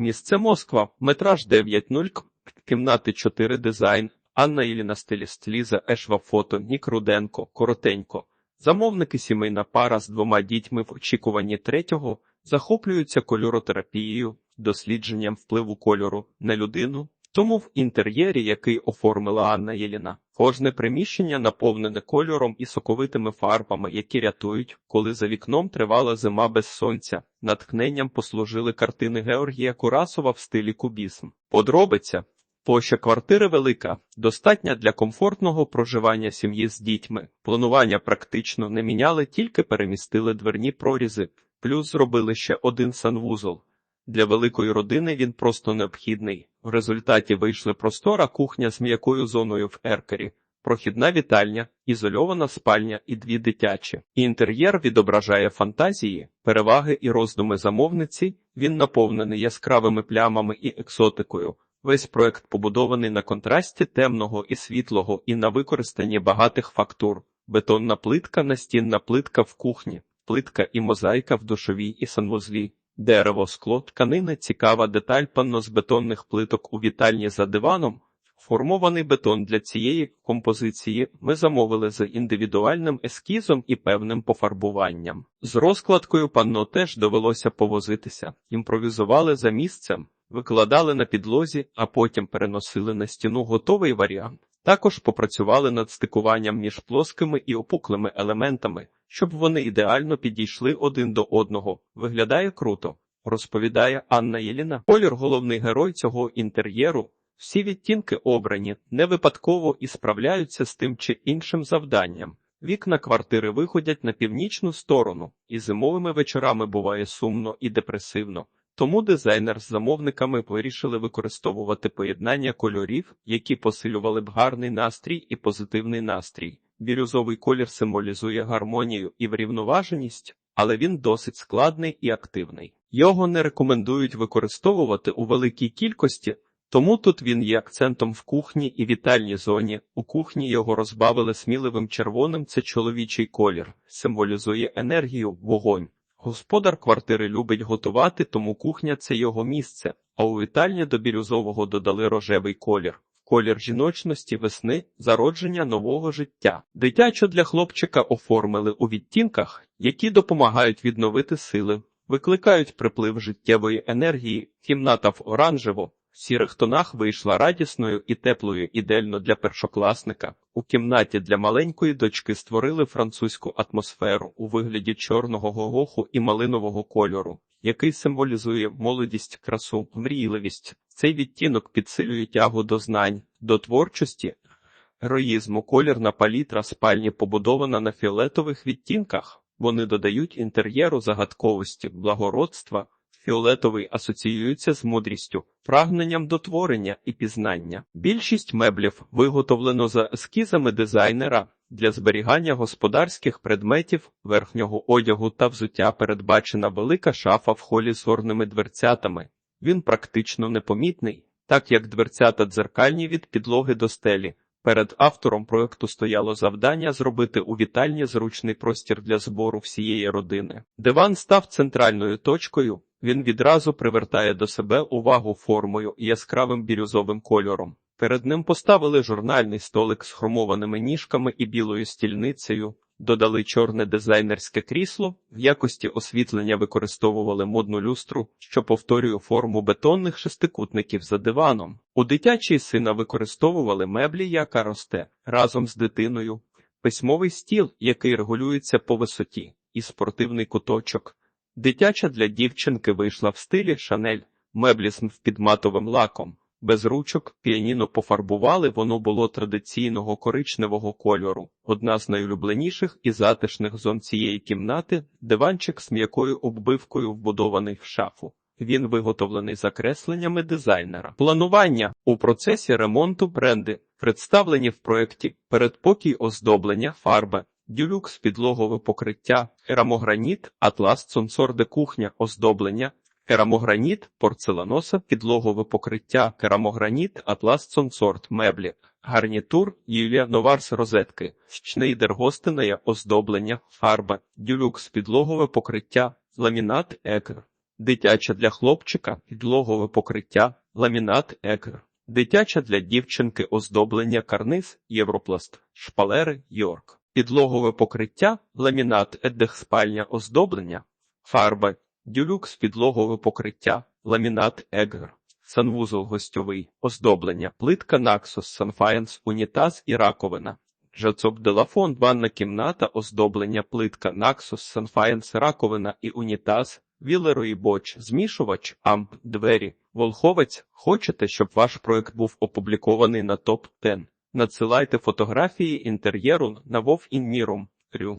Місце Москва, метраж 9.0, к- кімнати 4 дизайн, Анна Іліна стиліст Ліза Ешва фото, Нік Руденко, коротенько. Замовники сімейна пара з двома дітьми в очікуванні третього захоплюються кольоротерапією, дослідженням впливу кольору на людину. Тому в інтер'єрі, який оформила Анна Єліна, кожне приміщення наповнене кольором і соковитими фарбами, які рятують, коли за вікном тривала зима без сонця. Натхненням послужили картини Георгія Курасова в стилі кубізм. Подробиця Площа квартири велика, достатня для комфортного проживання сім'ї з дітьми. Планування практично не міняли, тільки перемістили дверні прорізи, плюс зробили ще один санвузол. Для великої родини він просто необхідний. В результаті вийшли простора кухня з м'якою зоною в еркері, прохідна вітальня, ізольована спальня і дві дитячі. Інтер'єр відображає фантазії, переваги і роздуми замовниці. Він наповнений яскравими плямами і екзотикою. Весь проект побудований на контрасті темного і світлого і на використанні багатих фактур. Бетонна плитка, настінна плитка в кухні, плитка і мозаїка в душовій і санвузлі. Дерево, скло, тканина, цікава деталь панно з бетонних плиток у вітальні за диваном. Формований бетон для цієї композиції ми замовили з індивідуальним ескізом і певним пофарбуванням. З розкладкою панно теж довелося повозитися, імпровізували за місцем, викладали на підлозі, а потім переносили на стіну готовий варіант. Також попрацювали над стикуванням між плоскими і опуклими елементами, щоб вони ідеально підійшли один до одного. Виглядає круто, розповідає Анна Єліна. Колір головний герой цього інтер'єру. Всі відтінки обрані не випадково і справляються з тим чи іншим завданням. Вікна квартири виходять на північну сторону, і зимовими вечорами буває сумно і депресивно. Тому дизайнер з замовниками вирішили використовувати поєднання кольорів, які посилювали б гарний настрій і позитивний настрій. Бірюзовий колір символізує гармонію і врівноваженість, але він досить складний і активний. Його не рекомендують використовувати у великій кількості, тому тут він є акцентом в кухні і вітальній зоні. У кухні його розбавили сміливим червоним. Це чоловічий колір, символізує енергію, вогонь. Господар квартири любить готувати, тому кухня це його місце. А у вітальні до бірюзового додали рожевий колір. Колір жіночності, весни, зародження нового життя. Дитячо для хлопчика оформили у відтінках, які допомагають відновити сили, викликають приплив життєвої енергії. Кімната в оранжево, в сірих тонах вийшла радісною і теплою ідеально для першокласника. У кімнаті для маленької дочки створили французьку атмосферу у вигляді чорного гогоху і малинового кольору, який символізує молодість, красу, мрійливість. Цей відтінок підсилює тягу до знань, до творчості, героїзму. Колірна палітра спальні побудована на фіолетових відтінках. Вони додають інтер'єру загадковості, благородства. Фіолетовий асоціюється з мудрістю, прагненням до творення і пізнання. Більшість меблів виготовлено за ескізами дизайнера для зберігання господарських предметів, верхнього одягу та взуття передбачена велика шафа в холі з горними дверцятами. Він практично непомітний, так як дверцята дзеркальні від підлоги до стелі. Перед автором проекту стояло завдання зробити у вітальні зручний простір для збору всієї родини. Диван став центральною точкою. Він відразу привертає до себе увагу формою і яскравим бірюзовим кольором. Перед ним поставили журнальний столик з хромованими ніжками і білою стільницею, додали чорне дизайнерське крісло, в якості освітлення використовували модну люстру, що повторює форму бетонних шестикутників за диваном. У дитячій сина використовували меблі, яка росте разом з дитиною, письмовий стіл, який регулюється по висоті, і спортивний куточок. Дитяча для дівчинки вийшла в стилі Шанель, меблі з підматовим лаком. Без ручок піаніно пофарбували, воно було традиційного коричневого кольору. Одна з найулюбленіших і затишних зон цієї кімнати диванчик з м'якою оббивкою, вбудований в шафу. Він виготовлений за кресленнями дизайнера. Планування у процесі ремонту бренди представлені в проєкті передпокій оздоблення, фарби, дюлюкс підлогове покриття, керамограніт, атлас цонсорде кухня, оздоблення, керамограніт, порцеланоса, підлогове покриття, керамограніт, атлас цонсорт, меблі, гарнітур, Юлія Новарс розетки, Шнейдер гостиная, оздоблення, фарба, дюлюкс підлогове покриття, ламінат, екер. Дитяча для хлопчика, підлогове покриття, ламінат Егр. Дитяча для дівчинки оздоблення карниз, європласт, шпалери, Йорк. Підлогове покриття, ламінат Еддех спальня оздоблення, фарба, дюлюкс підлогове покриття, ламінат Егр. Санвузол гостьовий, оздоблення, плитка Наксос, Санфаєнс, унітаз і раковина. Жацок Делафон, ванна кімната, оздоблення, плитка Наксос, Санфаєнс, раковина і унітаз, Вілеро і боч, змішувач, амп, двері, волховець. Хочете, щоб ваш проект був опублікований на топ 10 Надсилайте фотографії інтер'єру на Вов Інмірум.